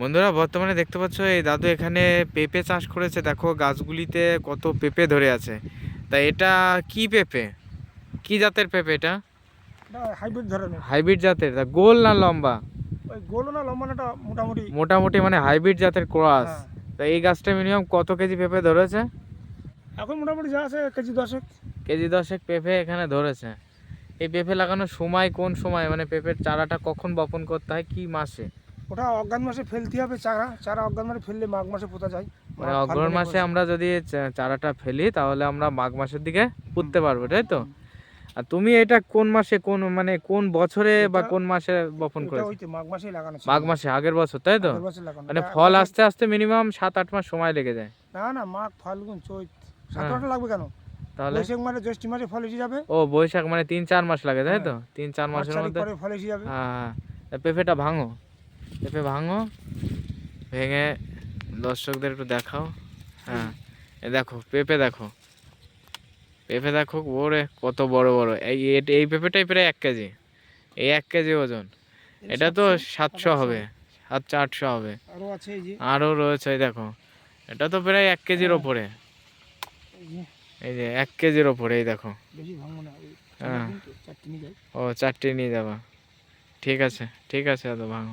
বন্ধুরা বর্তমানে দেখতে পাচ্ছ এই দাদু এখানে পেঁপে চাষ করেছে। দেখো গাছগুলিতে কত পেঁপে ধরে আছে। তা এটা কি পেঁপে? কি জাতের পেঁপে এটা? হাইব্রিড ধরনের। হাইব্রিড জাতের। তা গোল না লম্বা? ওই গোল না লম্বা নাটা মোটামুটি। মোটামুটি মানে হাইব্রিড জাতের ক্রস। হ্যাঁ। তা এই গাছটা মিনিমাম কত কেজি পেঁপে ধরেছে? এখন মোটামুটি যা আছে কেজি দশেক। কেজি দশেক পেঁপে এখানে ধরেছে। এই পেঁপে লাগানোর সময় কোন সময়? মানে পেঁপের চারাটা কখন বপন করতে হয়? কি মাসে? ওটা অজ্ঞান মাসে ফেলতে হবে চারা চারা অজ্ঞান মাসে ফেললে মাঘ মাসে পোতা যায়। মানে অগ্রহণ মাসে আমরা যদি চারাটা ফেলি তাহলে আমরা মাঘ মাসের দিকে পুঁততে পারব তাই তো? আর তুমি এটা কোন মাসে কোন মানে কোন বছরে বা কোন মাসে বপন ওইতে মাঘ মাসেই লাগানো মাঘ মাসে আগের বছর তাই তো। মানে ফল আস্তে আস্তে মিনিমাম সাত আট মাস সময় লেগে যায়। না না মাঘ ফাল্গুন চৈত। সাত হ্যাঁ। আটটা লাগবে কেন? তাহলে বৈশাখ মাসে জ্যৈষ্ঠ মাসে ফল এসে যাবে। ও বৈশাখ মানে তিন চার মাস লাগে তাই তো? তিন চার মাসের মধ্যে ফল এসে যাবে। হ্যাঁ হ্যাঁ। পেঁপেটা ভাঙো। পেঁপে ভাঙো। ভেঙে দর্শকদের একটু দেখাও। হ্যাঁ এ দেখো পেঁপে দেখো। পেঁপে দেখো ওরে কত বড় বড়। এই এই পেঁপেটাই প্রায় এক কেজি। এই এক কেজি ওজন। এটা তো সাতশো হবে। সাতশো আটশো হবে। আরও রয়েছে দেখো। এটা তো প্রায় এক কেজির ওপরে। এই যে, এক কেজির ওপরে এই দেখো। হ্যাঁ। ও চারটে নিয়ে যাবা। ঠিক আছে ঠিক আছে দাদা ভাঙো।